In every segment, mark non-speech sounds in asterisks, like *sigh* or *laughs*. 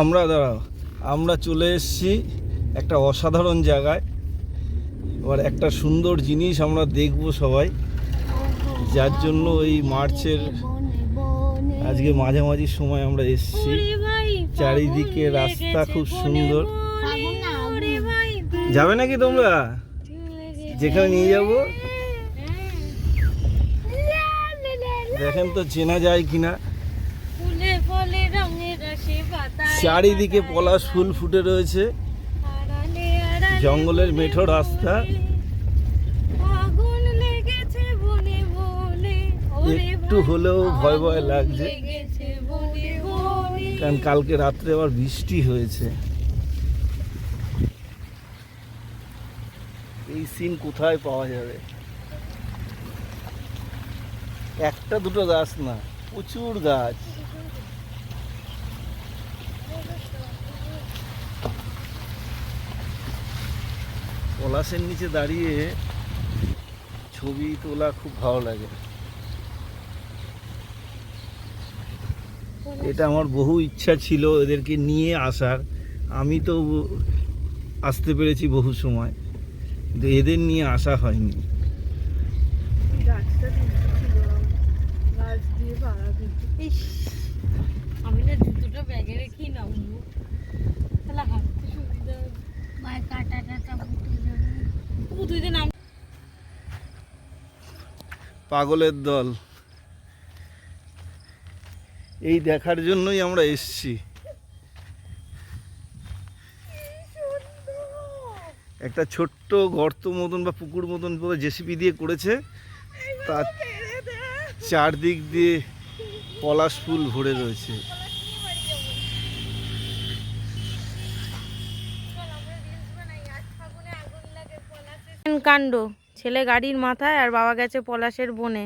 আমরা দাঁড়াও আমরা চলে এসেছি একটা অসাধারণ জায়গায়। এবার একটা সুন্দর জিনিস আমরা দেখব সবাই যার জন্য এই মার্চের আজকে মাঝামাঝি সময় আমরা এসেছি। চারিদিকে রাস্তা খুব সুন্দর। যাবে নাকি তোমরা? যেখানে নিয়ে যাব? দেখেন তো চেনা যায় কিনা। ফুলে ফলে রঙে চারিদিকে পলাশ ফুল ফুটে রয়েছে। জঙ্গলের মেঠো রাস্তা। একটু হলেও ভয় ভয় লাগছে। কারণ কালকে রাত্রে আবার বৃষ্টি হয়েছে। এই সিন কোথায় পাওয়া যাবে? একটা দুটো গাছ না প্রচুর গাছ। পলাশের নিচে দাঁড়িয়ে ছবি তোলা খুব ভালো লাগে। এটা আমার বহু ইচ্ছা ছিল এদেরকে নিয়ে আসার। আমি তো আসতে পেরেছি বহু সময়। কিন্তু এদের নিয়ে আসা হয়নি। ইস, আমি না জুতোটা ব্যাগে রেখেই নামবো। তাহলে হাঁটতে সুবিধা হবে। তুই তো নাম পাগলের দল। এই দেখার জন্যই আমরা এসছি। একটা ছোট্ট গর্ত মতন বা পুকুর মতন পুরো জেসিপি দিয়ে করেছে। তার চারদিক দিয়ে পলাশ ফুল ভরে রয়েছে। কাণ্ড। ছেলে গাড়ির মাথায় আর বাবা গেছে পলাশের বনে,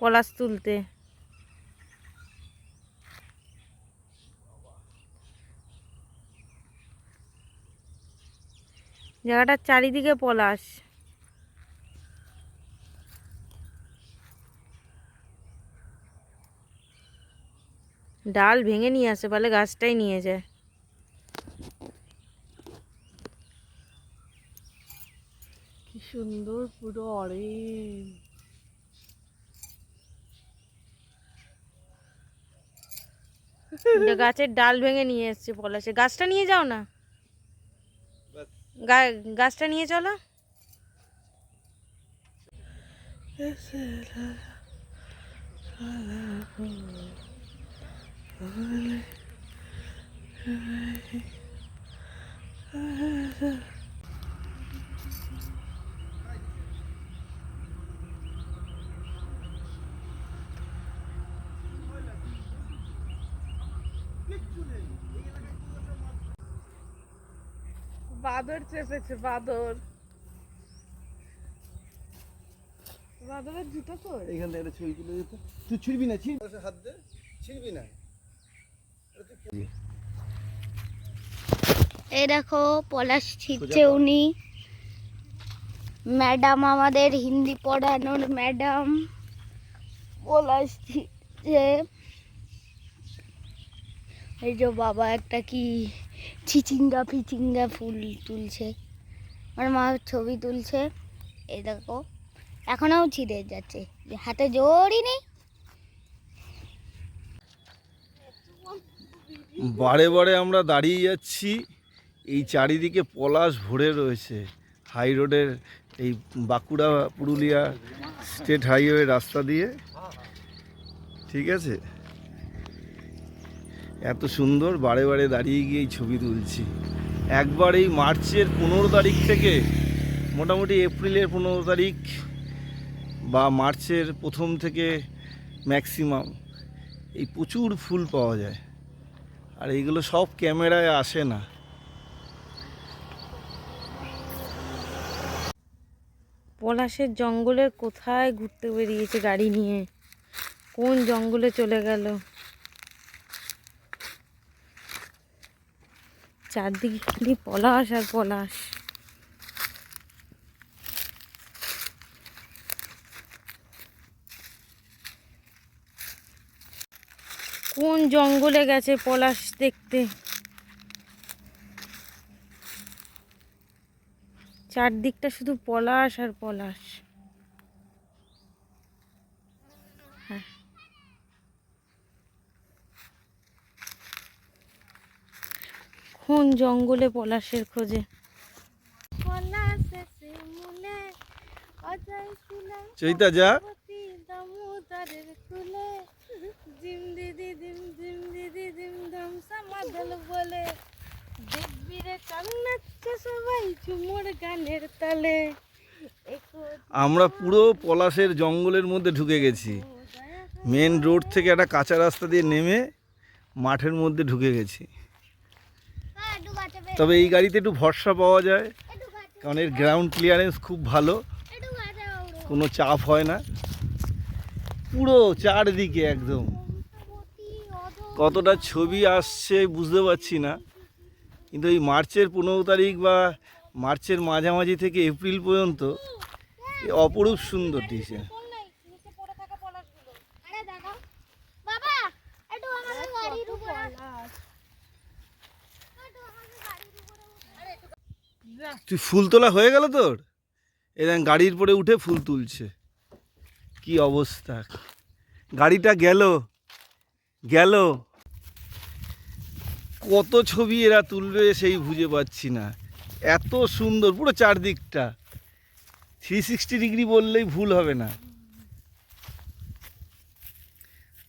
পলাশ তুলতে। জায়গাটার চারিদিকে পলাশ। ডাল ভেঙে নিয়ে আসে বলে গাছটাই নিয়ে যায় কি সুন্দর পুরো অরেঞ্জ গাছের ডাল ভেঙে নিয়ে এসছে পলাশে। গাছটা নিয়ে যাও না। গাছটা নিয়ে চলো। *laughs* বাদর চেপেছে বাদর। বাদরের জুতো তো এখান থেকে একটা ছবি তুলে দিত। তুই ছিড়বি না ছিড়বি। হাত দে ছিড়বি না। এই দেখো পলাশ ছিটছে উনি। ম্যাডাম আমাদের হিন্দি পড়ানোর ম্যাডাম। পলাশ ছিটছে। এই যে বাবা একটা কি চিচিঙ্গা ফিচিঙ্গা ফুল তুলছে। আমার মা ছবি তুলছে। এই দেখো, এখনও ছিঁড়ে যাচ্ছে। হাতে জোরই নেই। বারে বারে আমরা দাঁড়িয়ে যাচ্ছি। এই চারিদিকে পলাশ ভরে রয়েছে। হাই রোডের এই বাঁকুড়া, পুরুলিয়া স্টেট হাইওয়ে রাস্তা দিয়ে। ঠিক আছে? এত সুন্দর, বারে বারে দাঁড়িয়ে গিয়ে ছবি তুলছি। একবার এই মার্চের পনেরো তারিখ থেকে, মোটামুটি এপ্রিলের পনেরো তারিখ বা মার্চের প্রথম থেকে ম্যাক্সিমাম, এই প্রচুর ফুল পাওয়া যায়। আর এইগুলো সব ক্যামেরায় আসে না। পলাশের জঙ্গলের কোথায় ঘুরতে বেরিয়েছে গাড়ি নিয়ে? কোন জঙ্গলে চলে গেল? চারদিকে খালি পলাশ আর পলাশ। কোন জঙ্গলে গেছে পলাশ দেখতে? চারদিকটা শুধু পলাশ আর পলাশ। কোন জঙ্গলে পলাশের খোঁজে? চৈতা, যা। বলে সবাই তালে আমরা পুরো পলাশের জঙ্গলের মধ্যে ঢুকে গেছি। মেন রোড থেকে একটা কাঁচা রাস্তা দিয়ে নেমে মাঠের মধ্যে ঢুকে গেছি। তবে এই গাড়িতে একটু ভরসা পাওয়া যায়। কারণ এর গ্রাউন্ড ক্লিয়ারেন্স খুব ভালো। কোনো চাপ হয় না। পুরো চারদিকে একদম। কতটা ছবি আসছে বুঝতে পারছি না। কিন্তু এই মার্চের পনেরো তারিখ বা মার্চের মাঝামাঝি থেকে এপ্রিল পর্যন্ত অপরূপ সুন্দর দিছে আরে দাদা বাবা একটু আমাকে গাড়ির উপরে একটু আমাকে গাড়ির উপরে আরে তুই ফুল তোলা হয়ে গেল তোর? এরকম গাড়ির পরে উঠে ফুল তুলছে। কি অবস্থা? গাড়িটা গেল গেল। কত ছবি এরা তুলবে সেই বুঝে পাচ্ছি না। এত সুন্দর, পুরো চারদিকটা। থ্রি সিক্সটি ডিগ্রি বললেই ভুল হবে না।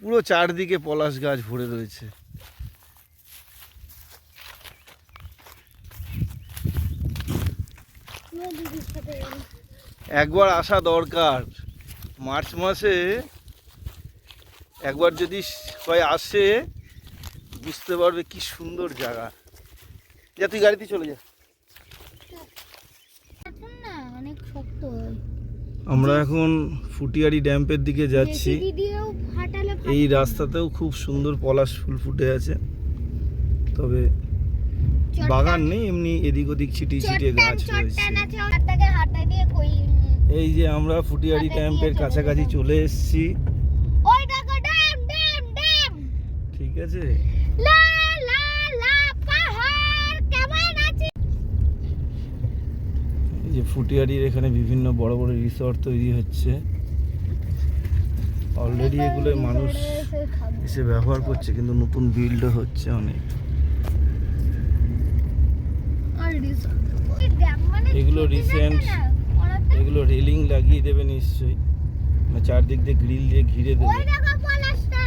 পুরো চারদিকে পলাশ গাছ ভরে রয়েছে। একবার আসা দরকার। মার্চ মাসে একবার যদি সবাই আসে বুঝতে পারবে কি সুন্দর জায়গা। যা তুই গাড়িতে চলে যা। হয়। আমরা এখন ফুটিয়ারি ড্যাম্পের দিকে যাচ্ছি। এই রাস্তাতেও খুব সুন্দর পলাশ ফুল ফুটে আছে। তবে বাগান নেই এমনি এদিক ওদিক ছিটিয়ে ছিটিয়ে গাছ রয়েছে। এই যে আমরা ফুটিয়ারি ড্যাম্পের কাছাকাছি চলে এসেছি। ঠিক আছে। যে ফুটিয়ারির এখানে বিভিন্ন বড় বড় রিসর্ট তৈরি হচ্ছে। অলরেডি এগুলো মানুষ এসে ব্যবহার করছে কিন্তু নতুন বিল্ড হচ্ছে অনেক। মানে এগুলো ছোট recent জায়গা না, ওরাতে এগুলো রেলিং লাগিয়ে দেবে নিশ্চয়ই। চারদিক দিয়ে গ্রিল দিয়ে ঘিরে দেবে। ওই দেখো পলাশটা।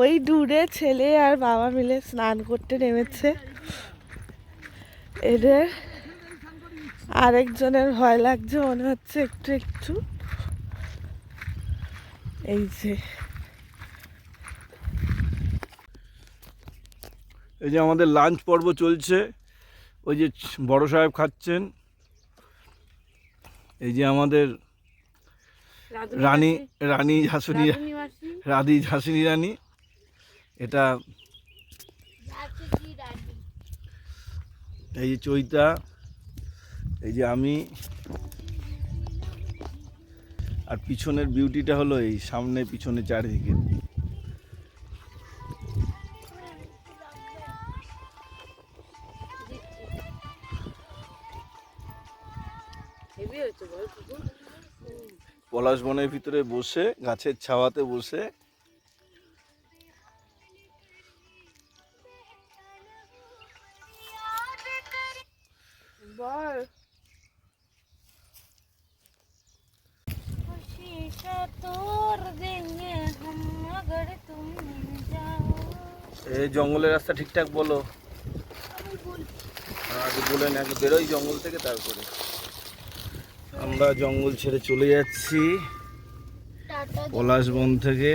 ওই দূরে ছেলে আর বাবা মিলে স্নান করতে নেমেছে। এদের আরেকজনের ভয় লাগছে মনে হচ্ছে একটু একটু। এই যে। এই যে আমাদের লাঞ্চ পর্ব চলছে। ওই যে বড় সাহেব খাচ্ছেন। এই যে আমাদের রানী রানী ঝাঁসুনি রাধি ঝাঁসিনী রানী। এটা এই যে চৈতা এই যে আমি। আর পিছনের বিউটিটা হলো এই সামনে পিছনে চারিদিকে। পলাশ বনের ভিতরে বসে গাছের ছাওয়াতে বসে। এই জঙ্গলের রাস্তা ঠিকঠাক বলো। হ্যাঁ, বলে না বেরোই জঙ্গল থেকে তারপরে। আমরা জঙ্গল ছেড়ে চলে যাচ্ছি পলাশ বন থেকে।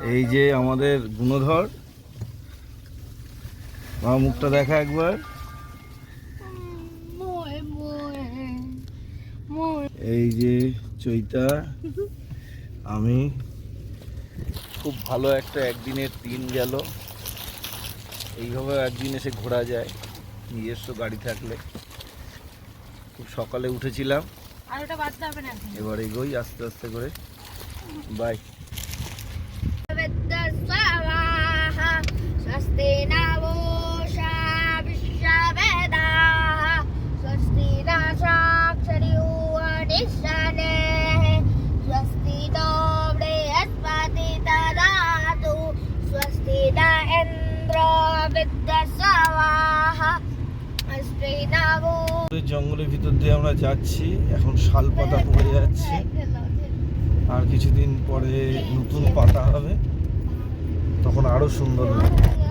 এই যে আমাদের গুণধর। মা মুখটা দেখা একবার। এই যে চৈতা আমি। খুব ভালো একটা একদিনের দিন গেল। এইভাবে একদিন এসে ঘোরা যায়। নিজস্ব গাড়ি থাকলে। খুব সকালে উঠেছিলাম। এবার এগোই আস্তে আস্তে করে। বাই না জঙ্গলের ভিতর দিয়ে আমরা যাচ্ছি। এখন শাল পাতা পড়ে যাচ্ছে। আর কিছুদিন পরে নতুন পাতা হবে। তখন আরও সুন্দর লাগবে